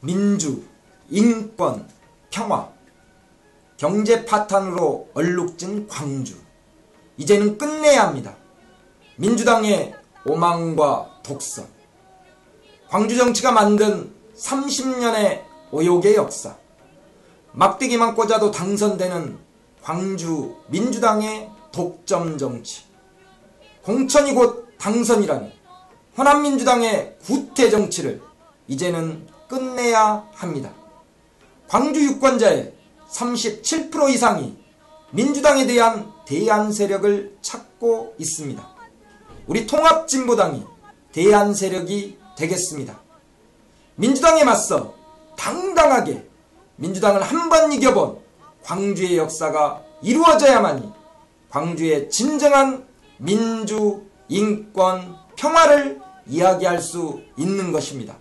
민주, 인권, 평화, 경제 파탄으로 얼룩진 광주. 이제는 끝내야 합니다. 민주당의 오망과 독선. 광주 정치가 만든 30년의 오욕의 역사. 막대기만 꽂아도 당선되는 광주 민주당의 독점 정치. 공천이 곧 당선이라는 호남민주당의 구태 정치를 이제는 끝내야 합니다. 광주 유권자의 37% 이상이 민주당에 대한 대안 세력을 찾고 있습니다. 우리 통합진보당이 대안 세력이 되겠습니다. 민주당에 맞서 당당하게 민주당을 한 번 이겨본 광주의 역사가 이루어져야만이 광주의 진정한 민주, 인권, 평화를 이야기할 수 있는 것입니다.